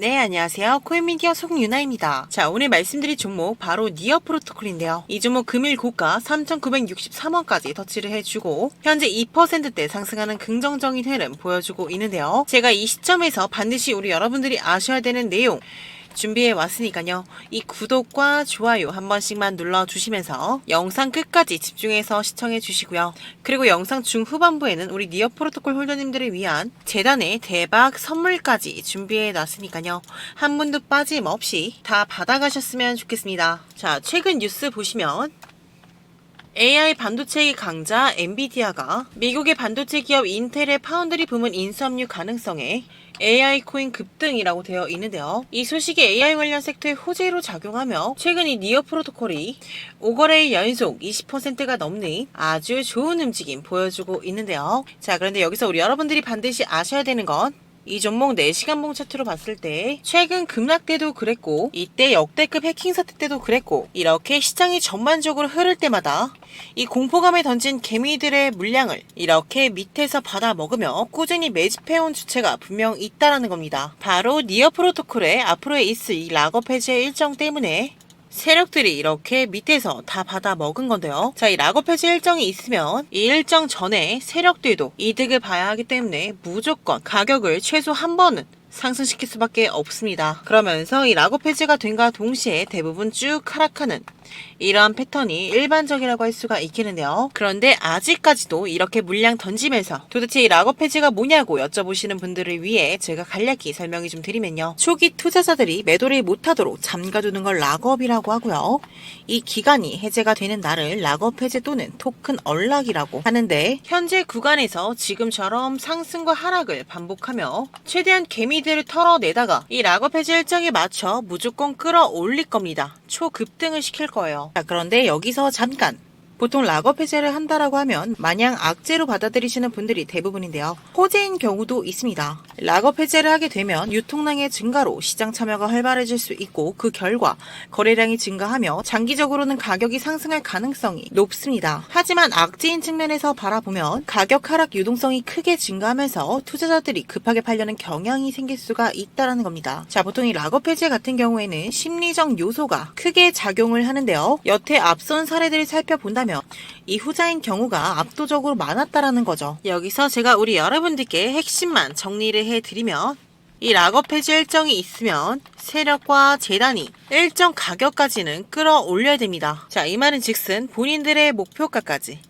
네, 안녕하세요. 코인미디어 송유나입니다. 자, 오늘 말씀드릴 종목 바로 니어 프로토콜인데요. 이 종목 금일 고가 3,963원까지 터치를 해주고 현재 2%대 상승하는 긍정적인 흐름 보여주고 있는데요. 제가 이 시점에서 반드시 우리 여러분들이 아셔야 되는 내용 준비해 왔으니까요. 이 구독과 좋아요 한 번씩만 눌러주시면서 영상 끝까지 집중해서 시청해 주시고요. 그리고 영상 중후반부에는 우리 니어 프로토콜 홀더님들을 위한 재단의 대박 선물까지 준비해 놨으니까요. 한 분도 빠짐없이 다 받아가셨으면 좋겠습니다. 자, 최근 뉴스 보시면 AI 반도체의 강자 엔비디아가 미국의 반도체 기업 인텔의 파운드리 부문 인수합류 가능성에 AI 코인 급등이라고 되어 있는데요. 이 소식이 AI 관련 섹터의 호재로 작용하며 최근 이 니어 프로토콜이 5거래일 연속 20%가 넘는 아주 좋은 움직임 보여주고 있는데요. 자, 그런데 여기서 우리 여러분들이 반드시 아셔야 되는 건 이 종목 4시간봉 차트로 봤을 때 최근 급락 때도 그랬고 이때 역대급 해킹 사태 때도 그랬고 이렇게 시장이 전반적으로 흐를 때마다 이 공포감에 던진 개미들의 물량을 이렇게 밑에서 받아 먹으며 꾸준히 매집해온 주체가 분명 있다라는 겁니다. 바로 니어 프로토콜의 앞으로의 있을 이 락업 해제 일정 때문에 세력들이 이렇게 밑에서 다 받아 먹은 건데요. 자, 이 락업 해제 일정이 있으면 이 일정 전에 세력들도 이득을 봐야 하기 때문에 무조건 가격을 최소 한 번은 상승시킬 수밖에 없습니다. 그러면서 이 락업 해제가 된과 동시에 대부분 쭉 하락하는 이러한 패턴이 일반적이라고 할 수가 있겠는데요. 그런데 아직까지도 이렇게 물량 던지면서 도대체 이 락업 해지가 뭐냐고 여쭤보시는 분들을 위해 제가 간략히 설명을 좀 드리면요. 초기 투자자들이 매도를 못하도록 잠가두는 걸 락업이라고 하고요. 이 기간이 해제가 되는 날을 락업 해제 또는 토큰 언락이라고 하는데 현재 구간에서 지금처럼 상승과 하락을 반복하며 최대한 개미 들을 털어내다가 이 락업 해제 일정에 맞춰 무조건 끌어올릴 겁니다. 초급등을 시킬 거예요. 자, 그런데 여기서 잠깐 보통 락업 해제를 한다라고 하면 마냥 악재로 받아들이시는 분들이 대부분인데요. 호재인 경우도 있습니다. 락업 해제를 하게 되면 유통량의 증가로 시장 참여가 활발해질 수 있고 그 결과 거래량이 증가하며 장기적으로는 가격이 상승할 가능성이 높습니다. 하지만 악재인 측면에서 바라보면 가격 하락 유동성이 크게 증가하면서 투자자들이 급하게 팔려는 경향이 생길 수가 있다라는 겁니다. 자, 보통 이 락업 해제 같은 경우에는 심리적 요소가 크게 작용을 하는데요. 여태 앞선 사례들을 살펴본다면 이 후자인 경우가 압도적으로 많았다라는 거죠. 여기서 제가 우리 여러분들께 핵심만 정리를 해드리면 이 락업 해지 일정이 있으면 세력과 재단이 일정 가격까지는 끌어올려야 됩니다. 자, 이 말은 즉슨 본인들의 목표가까지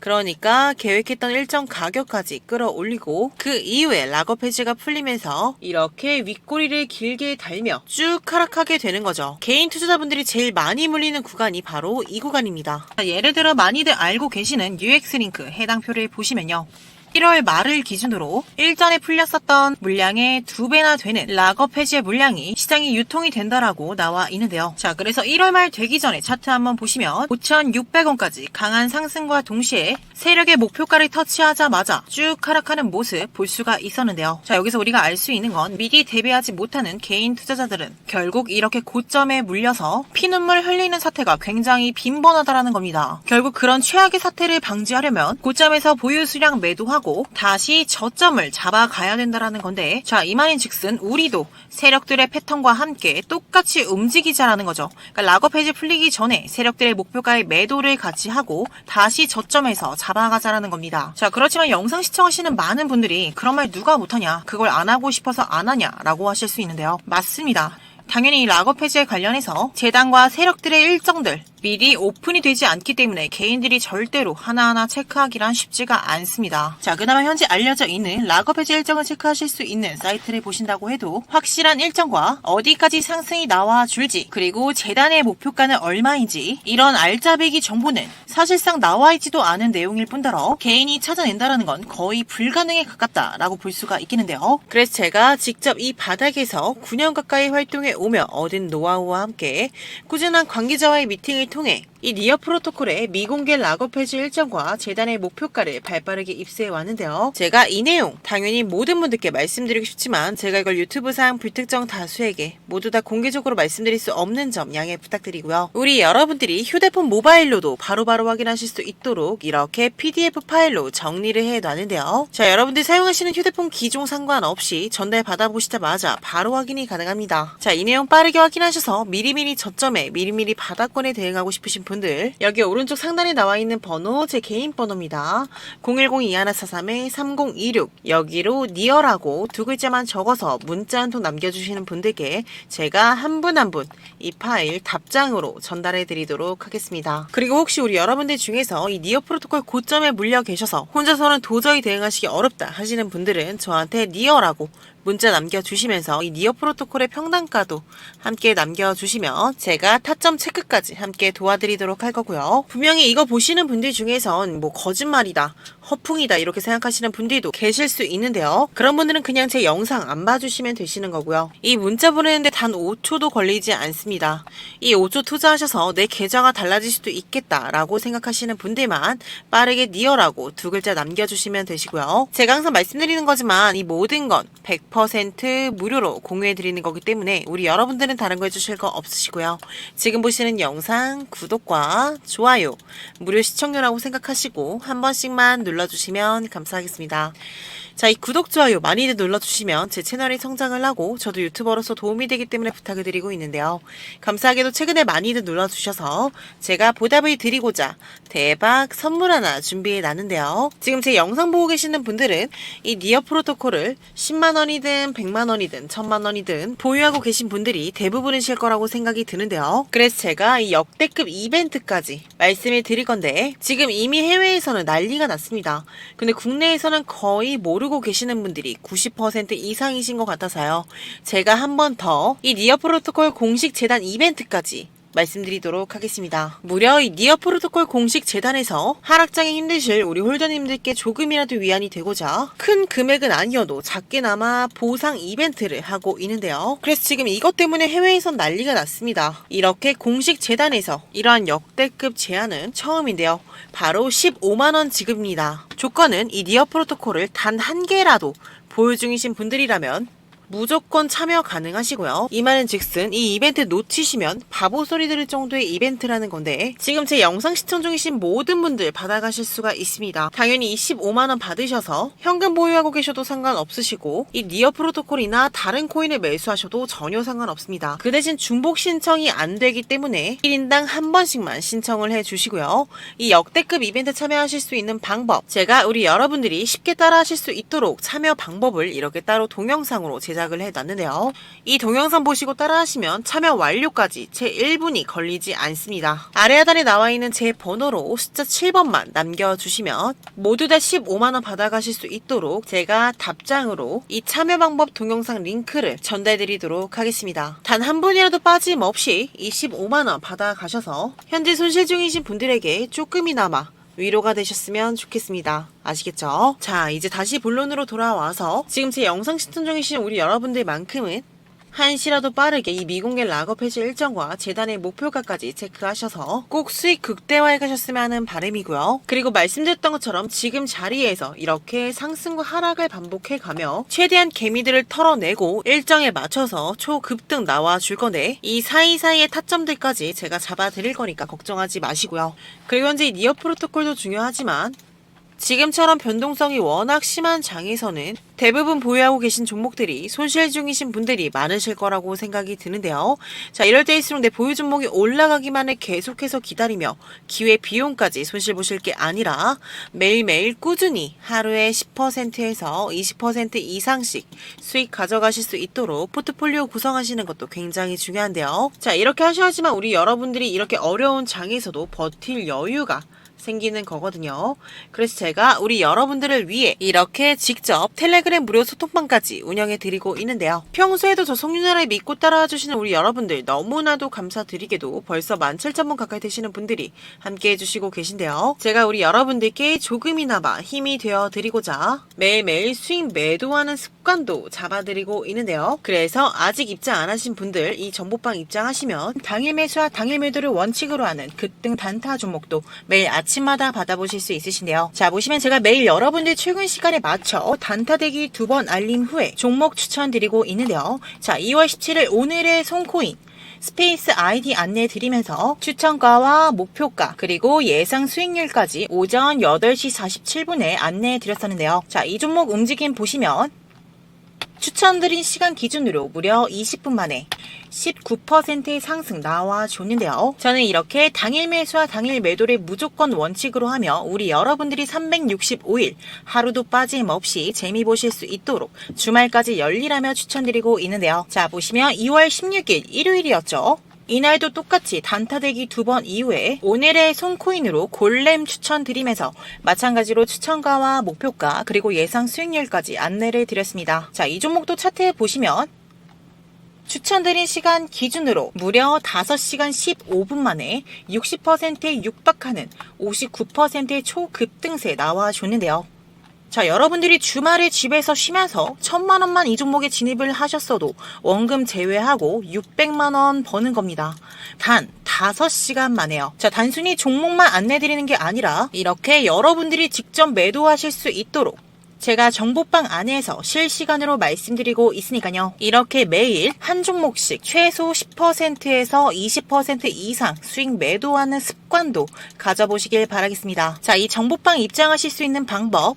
그러니까 계획했던 일정 가격까지 끌어올리고 그 이후에 락업 해지가 풀리면서 이렇게 윗꼬리를 길게 달며 쭉 하락하게 되는 거죠. 개인 투자자분들이 제일 많이 물리는 구간이 바로 이 구간입니다. 자, 예를 들어 많이들 알고 계시는 UX링크 해당 표를 보시면요. 1월 말을 기준으로 일전에 풀렸었던 물량의 두 배나 되는 락업 해지의 물량이 시장에 유통이 된다라고 나와 있는데요. 자, 그래서 1월 말 되기 전에 차트 한번 보시면 5,600원까지 강한 상승과 동시에 세력의 목표가를 터치하자마자 쭉 하락하는 모습 볼 수가 있었는데요. 자, 여기서 우리가 알 수 있는 건 미리 대비하지 못하는 개인 투자자들은 결국 이렇게 고점에 물려서 피눈물 흘리는 사태가 굉장히 빈번하다라는 겁니다. 결국 그런 최악의 사태를 방지하려면 고점에서 보유 수량 매도하고 다시 저점을 잡아가야 된다라는 건데 자, 이 말인 즉슨 우리도 세력들의 패턴과 함께 똑같이 움직이자라는 거죠. 그러니까 락업 해지 풀리기 전에 세력들의 목표가의 매도를 같이 하고 다시 저점에서 잡 아가자라는 겁니다. 자, 그렇지만 영상 시청하시는 많은 분들이 그런 말 누가 못하냐, 그걸 안 하고 싶어서 안 하냐라고 하실 수 있는데요. 맞습니다. 당연히 이 락업 해지에 관련해서 재단과 세력들의 일정들 미리 오픈이 되지 않기 때문에 개인들이 절대로 하나하나 체크하기란 쉽지가 않습니다. 자, 그나마 현재 알려져 있는 락업 해지 일정을 체크하실 수 있는 사이트를 보신다고 해도 확실한 일정과 어디까지 상승이 나와 줄지 그리고 재단의 목표가는 얼마인지 이런 알짜배기 정보는 사실상 나와 있지도 않은 내용일 뿐더러 개인이 찾아낸다라는 건 거의 불가능에 가깝다라고 볼 수가 있겠는데요. 그래서 제가 직접 이 바닥에서 9년 가까이 활동해 오며 얻은 노하우와 함께 꾸준한 관계자와의 미팅을 통해 이 니어 프로토콜의 미공개 락업 해지 일정과 재단의 목표가를 발빠르게 입수해 왔는데요. 제가 이 내용 당연히 모든 분들께 말씀드리고 싶지만 제가 이걸 유튜브상 불특정 다수에게 모두 다 공개적으로 말씀드릴 수 없는 점 양해 부탁드리고요. 우리 여러분들이 휴대폰 모바일로도 바로바로 확인하실 수 있도록 이렇게 PDF 파일로 정리를 해 놨는데요. 자, 여러분들 사용하시는 휴대폰 기종 상관없이 전달 받아보시자마자 바로 확인이 가능합니다. 자, 이 내용 빠르게 확인하셔서 미리미리 저점에 미리미리 바닥권에 대응하고 싶으신 분들 여기 오른쪽 상단에 나와 있는 번호 제 개인 번호입니다. 010-2143-3026 여기로 니어라고 두 글자만 적어서 문자 한 통 남겨주시는 분들께 제가 한 분 한 분 이 파일 답장으로 전달해 드리도록 하겠습니다. 그리고 혹시 우리 여러분들 중에서 이 니어 프로토콜 고점에 물려 계셔서 혼자서는 도저히 대응하시기 어렵다 하시는 분들은 저한테 니어라고 문자 남겨주시면서 이 니어 프로토콜의 평단가도 함께 남겨주시면 제가 타점 체크까지 함께 도와드리도록 할 거고요. 분명히 이거 보시는 분들 중에선 뭐 거짓말이다, 허풍이다 이렇게 생각하시는 분들도 계실 수 있는데요. 그런 분들은 그냥 제 영상 안 봐주시면 되시는 거고요. 이 문자 보내는데 단 5초도 걸리지 않습니다. 이 5초 투자하셔서 내 계좌가 달라질 수도 있겠다라고 생각하시는 분들만 빠르게 니어라고 두 글자 남겨주시면 되시고요. 제가 항상 말씀드리는 거지만 이 모든 건 100% 무료로 공유해 드리는 거기 때문에 우리 여러분들은 다른 거 해주실 거 없으시고요. 지금 보시는 영상 구독과 좋아요 무료 시청료라고 생각하시고 한 번씩만 눌러 주시면 감사하겠습니다. 자, 이 구독, 좋아요 많이들 눌러주시면 제 채널이 성장을 하고 저도 유튜버로서 도움이 되기 때문에 부탁을 드리고 있는데요. 감사하게도 최근에 많이들 눌러주셔서 제가 보답을 드리고자 대박 선물 하나 준비해 놨는데요. 지금 제 영상 보고 계시는 분들은 이 니어 프로토콜을 10만원이든 100만원이든 1000만원이든 보유하고 계신 분들이 대부분이실 거라고 생각이 드는데요. 그래서 제가 이 역대급 이벤트까지 말씀을 드릴 건데 지금 이미 해외에서는 난리가 났습니다. 근데 국내에서는 거의 모르고 계시는 분들이 90% 이상이신 것 같아서요. 제가 한 번 더 이 니어 프로토콜 공식 재단 이벤트까지 말씀드리도록 하겠습니다. 무려 이 니어 프로토콜 공식 재단에서 하락장에 힘드실 우리 홀더님들께 조금이라도 위안이 되고자 큰 금액은 아니어도 작게나마 보상 이벤트를 하고 있는데요. 그래서 지금 이것 때문에 해외에선 난리가 났습니다. 이렇게 공식 재단에서 이러한 역대급 제안은 처음인데요. 바로 15만원 지급입니다. 조건은 이 니어 프로토콜을 단 한 개라도 보유 중이신 분들이라면 무조건 참여 가능하시고요. 이 말은 즉슨 이 이벤트 놓치시면 바보 소리 들을 정도의 이벤트라는 건데 지금 제 영상 시청 중이신 모든 분들 받아가실 수가 있습니다. 당연히 25만원 받으셔서 현금 보유하고 계셔도 상관없으시고 이 니어 프로토콜이나 다른 코인을 매수하셔도 전혀 상관없습니다. 그 대신 중복 신청이 안 되기 때문에 1인당 한 번씩만 신청을 해 주시고요. 이 역대급 이벤트 참여하실 수 있는 방법 제가 우리 여러분들이 쉽게 따라 하실 수 있도록 참여 방법을 이렇게 따로 동영상으로 제작 제작을 해놨는데요. 이 동영상 보시고 따라하시면 참여 완료까지 제 1분이 걸리지 않습니다. 아래 하단에 나와 있는 제 번호로 숫자 7번만 남겨주시면 모두 다 15만원 받아가실 수 있도록 제가 답장으로 이 참여 방법 동영상 링크를 전달드리도록 하겠습니다. 단 한 분이라도 빠짐없이 이 15만원 받아가셔서 현재 손실 중이신 분들에게 조금이나마 위로가 되셨으면 좋겠습니다. 아시겠죠? 자, 이제 다시 본론으로 돌아와서 지금 제 영상 시청 중이신 우리 여러분들만큼은 한시라도 빠르게 이 미공개 락업 해지 일정과 재단의 목표가까지 체크하셔서 꼭 수익 극대화해 가셨으면 하는 바람이고요. 그리고 말씀드렸던 것처럼 지금 자리에서 이렇게 상승과 하락을 반복해 가며 최대한 개미들을 털어내고 일정에 맞춰서 초급등 나와 줄 건데 이 사이사이의 타점들까지 제가 잡아 드릴 거니까 걱정하지 마시고요. 그리고 현재 이 니어 프로토콜도 중요하지만 지금처럼 변동성이 워낙 심한 장에서는 대부분 보유하고 계신 종목들이 손실 중이신 분들이 많으실 거라고 생각이 드는데요. 자, 이럴 때일수록 내 보유 종목이 올라가기만을 계속해서 기다리며 기회 비용까지 손실 보실 게 아니라 매일매일 꾸준히 하루에 10%에서 20% 이상씩 수익 가져가실 수 있도록 포트폴리오 구성하시는 것도 굉장히 중요한데요. 자, 이렇게 하셔야지만 우리 여러분들이 이렇게 어려운 장에서도 버틸 여유가 생기는 거거든요. 그래서 제가 우리 여러분들을 위해 이렇게 직접 텔레그램 무료 소통방까지 운영해 드리고 있는데요. 평소에도 저 송윤아를 믿고 따라와 주시는 우리 여러분들 너무나도 감사드리게도 벌써 17,000분 가까이 되시는 분들이 함께 해 주시고 계신데요. 제가 우리 여러분들께 조금이나마 힘이 되어 드리고자 매일매일 수익 매도하는 습관 습관도 잡아드리고 있는데요. 그래서 아직 입장 안 하신 분들 이 정보방 입장하시면 당일 매수와 당일 매도를 원칙으로 하는 급등 단타 종목도 매일 아침마다 받아보실 수 있으신데요. 자 보시면 제가 매일 여러분들 출근 시간에 맞춰 단타 대기 두 번 알림 후에 종목 추천드리고 있는데요. 자 2월 17일 오늘의 손코인 스페이스 아이디 안내 드리면서 추천가와 목표가 그리고 예상 수익률까지 오전 8시 47분에 안내해 드렸었는데요. 자, 이 종목 움직임 보시면 추천드린 시간 기준으로 무려 20분 만에 19%의 상승 나와줬는데요. 저는 이렇게 당일 매수와 당일 매도를 무조건 원칙으로 하며 우리 여러분들이 365일 하루도 빠짐없이 재미 보실 수 있도록 주말까지 열일하며 추천드리고 있는데요. 자, 보시면 2월 16일 일요일이었죠. 이날도 똑같이 단타대기 두 번 이후에 오늘의 손코인으로 골렘 추천드리면서 마찬가지로 추천가와 목표가 그리고 예상 수익률까지 안내를 드렸습니다. 자, 이 종목도 차트에 보시면 추천드린 시간 기준으로 무려 5시간 15분 만에 60%에 육박하는 59%의 초급등세 나와줬는데요. 자, 여러분들이 주말에 집에서 쉬면서 천만 원만 이 종목에 진입을 하셨어도 원금 제외하고 600만 원 버는 겁니다. 단 5시간 만에요. 자, 단순히 종목만 안내 드리는 게 아니라 이렇게 여러분들이 직접 매도하실 수 있도록 제가 정보방 안에서 실시간으로 말씀드리고 있으니까요. 이렇게 매일 한 종목씩 최소 10%에서 20% 이상 수익 매도하는 습관도 가져보시길 바라겠습니다. 자, 이 정보방 입장하실 수 있는 방법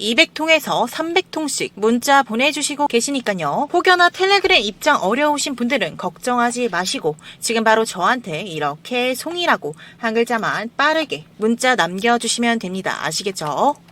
200통에서 300통씩 문자 보내주시고 계시니까요. 혹여나 텔레그램 입장 어려우신 분들은 걱정하지 마시고 지금 바로 저한테 이렇게 송이라고 한 글자만 빠르게 문자 남겨주시면 됩니다. 아시겠죠?